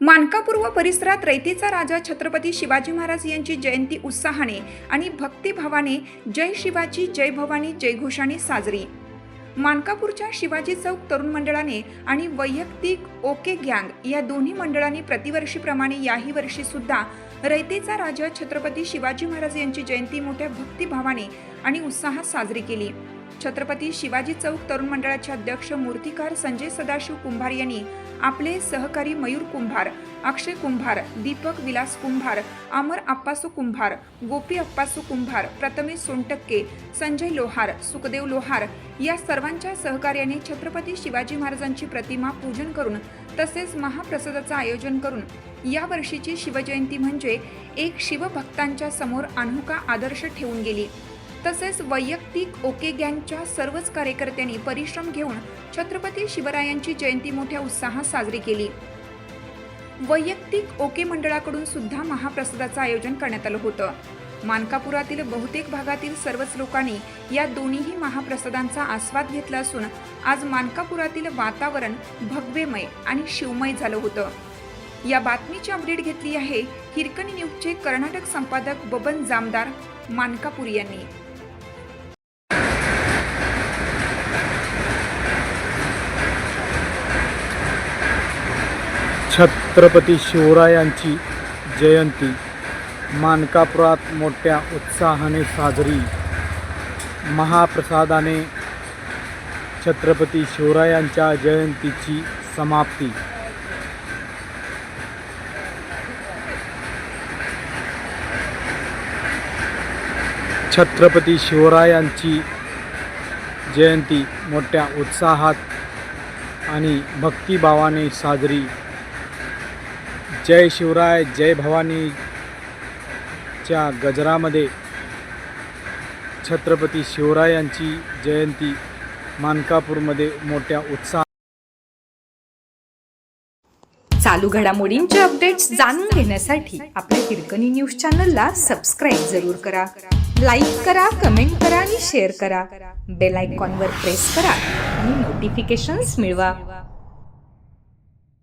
मानकापूर व परिसरात रैतीचा राजा छत्रपती शिवाजी महाराज यांची जयंती उत्साहाने आणि भक्तिभावाने जय शिवाजी जय भवानी जयघोषाने साजरी. मानकापूरच्या शिवाजी चौक तरुण मंडळाने आणि वैयक्तिक ओके गँग या दोन्ही मंडळांनी प्रतिवर्षीप्रमाणे याही वर्षी सुद्धा रयतेचा राजा छत्रपती शिवाजी महाराज यांची जयंती मोठ्या भक्तिभावाने आणि उत्साहात साजरी केली. छत्रपती शिवाजी चौक तरुण मंडळाचे अध्यक्ष मूर्तिकार संजय सदाशिव कुंभार यांनी आपले सहकारी मयूर कुंभार अक्षय कुंभार दीपक विलास कुंभार अमर अप्पासू कुंभार गोपी अप्पासू कुंभार प्रथमेश सोनटक्के संजय लोहार सुखदेव लोहार या सर्वांच्या सहकार्याने छत्रपती शिवाजी महाराजांची प्रतिमा पूजन करून तसेच महाप्रसादाचं आयोजन करून या वर्षीची शिवजयंती म्हणजे एक शिवभक्तांच्या समोर अनोखा आदर्श ठेवून गेली. तसेच वैयक्तिक ओके गँगच्या सर्वच कार्यकर्त्यांनी परिश्रम घेऊन छत्रपती शिवरायांची जयंती मोठ्या उत्साहात साजरी केली. वैयक्तिक ओके मंडळाकडून सुद्धा महाप्रसादाचं आयोजन करण्यात आलं होतं. मानकापुरातील बहुतेक भागातील सर्वच लोकांनी या दोन्हीही महाप्रसादांचा आस्वाद घेतला असून आज मानकापुरातील वातावरण भगवेमय आणि शिवमय झालं होतं. या बातमीची अपडेट घेतली आहे हिरकणी न्यूजचे कर्नाटक संपादक बबन जामदार मानकापूर यांनी. छत्रपती शिवरायांची जयंती. मानकापुरात मोठ्या उत्साहाने साजरी. महाप्रसादाने छत्रपती शिवरायांच्या जयंतीची समाप्ती. छत्रपती शिवरायांची जयंती मोठ्या उत्साहात आणि भक्तिभावाने साजरी. जय शिवराय जय भवानीच्या गजरामध्ये छत्रपती शिवरायांची जयंती मानकापूरमध्ये मोठ्या उत्साह चालू घडामोडींचे अपडेट्स जाणून घेण्यासाठी आपल्या हिरकणी न्यूज चॅनलला सबस्क्राईब जरूर करा. लाईक करा कमेंट करा आणि शेअर करा. बेल आयकॉनवर प्रेस करा आणि नोटिफिकेशन्स मिळवा.